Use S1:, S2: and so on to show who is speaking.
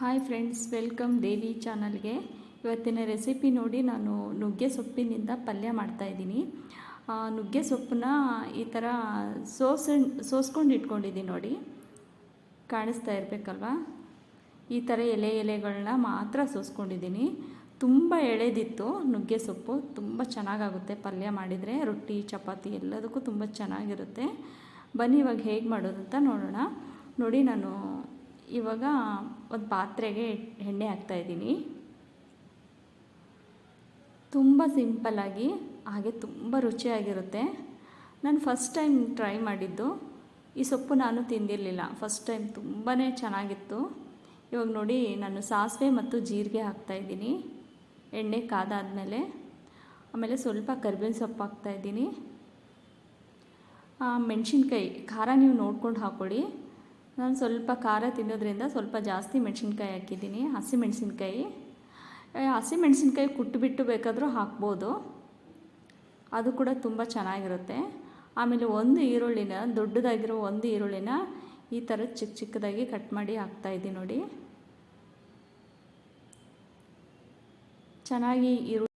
S1: Hi friends welcome ದೇವಿ ಚಾನಲ್ಗೆ ಇವತ್ತಿನ recipe ನೋಡಿ ನಾನು ನುಗ್ಗೆ ಸೊಪ್ಪಿನಿಂದ ಪಲ್ಯ ಮಾಡ್ತಾಯಿದ್ದೀನಿ ನುಗ್ಗೆ ಸೊಪ್ಪನ್ನ ಈ ಥರ ಸೋಸ ಸೋಸ್ಕೊಂಡು ಇಟ್ಕೊಂಡಿದ್ದೀನಿ ನೋಡಿ. ಕಾಣಿಸ್ತಾ ಇರಬೇಕಲ್ವಾ? ಈ ಥರ ಎಲೆ ಎಲೆಗಳನ್ನ ಮಾತ್ರ ಸೋಸ್ಕೊಂಡಿದ್ದೀನಿ. ತುಂಬ ಎಳೆದಿತ್ತು ನುಗ್ಗೆ ಸೊಪ್ಪು. ತುಂಬ ಚೆನ್ನಾಗಾಗುತ್ತೆ ಪಲ್ಯ ಮಾಡಿದರೆ. ರೊಟ್ಟಿ, ಚಪಾತಿ ಎಲ್ಲದಕ್ಕೂ ತುಂಬ ಚೆನ್ನಾಗಿರುತ್ತೆ. ಬನ್ನಿ ಇವಾಗ ಹೇಗೆ ಮಾಡೋದು ಅಂತ ನೋಡೋಣ. ನೋಡಿ ನಾನು ಇವಾಗ ಒಂದು ಪಾತ್ರೆಗೆ ಎಣ್ಣೆ ಹಾಕ್ತಾಯಿದ್ದೀನಿ ತುಂಬ ಸಿಂಪಲ್ಲಾಗಿ ಹಾಗೆ ತುಂಬ ರುಚಿಯಾಗಿರುತ್ತೆ. ನಾನು ಫಸ್ಟ್ ಟೈಮ್ ಟ್ರೈ ಮಾಡಿದ್ದು. ಈ ಸೊಪ್ಪು ನಾನು ತಿಂದಿರಲಿಲ್ಲ. ಫಸ್ಟ್ ಟೈಮ್ ತುಂಬಾ ಚೆನ್ನಾಗಿತ್ತು. ಇವಾಗ ನೋಡಿ, ನಾನು ಸಾಸಿವೆ ಮತ್ತು ಜೀರಿಗೆ ಹಾಕ್ತಾಯಿದ್ದೀನಿ ಎಣ್ಣೆ ಕಾದಾದಮೇಲೆ ಆಮೇಲೆ ಸ್ವಲ್ಪ ಕರ್ಬೇವಿನ ಸೊಪ್ಪು ಹಾಕ್ತಾಯಿದ್ದೀನಿ ಮೆಣಸಿನ್ಕಾಯಿ, ಖಾರ ನೀವು ನೋಡ್ಕೊಂಡು ಹಾಕ್ಕೊಳ್ಳಿ ನಾನು ಸ್ವಲ್ಪ ಖಾರ ತಿನ್ನೋದ್ರಿಂದ ಸ್ವಲ್ಪ ಜಾಸ್ತಿ ಮೆಣಸಿನ್ಕಾಯಿ ಹಾಕಿದ್ದೀನಿ ಹಸಿಮೆಣಸಿನ್ಕಾಯಿ ಮೆಣಸಿನ್ಕಾಯಿ. ಹಸಿ ಮೆಣಸಿನ್ಕಾಯಿ ಕುಟ್ಬಿಟ್ಟು ಬೇಕಾದರೂ ಹಾಕ್ಬೋದು. ಅದು ಕೂಡ ತುಂಬ ಚೆನ್ನಾಗಿರುತ್ತೆ. ಆಮೇಲೆ ಒಂದು ಈರುಳ್ಳಿನ, ದೊಡ್ಡದಾಗಿರೋ ಒಂದು ಈರುಳ್ಳಿನ ಈ ಥರ ಚಿಕ್ಕ ಚಿಕ್ಕದಾಗಿ ಕಟ್ ಮಾಡಿ ಹಾಕ್ತಾಯಿದ್ದೀನಿ ನೋಡಿ. ಚೆನ್ನಾಗಿ ಈರುಳ್ಳಿ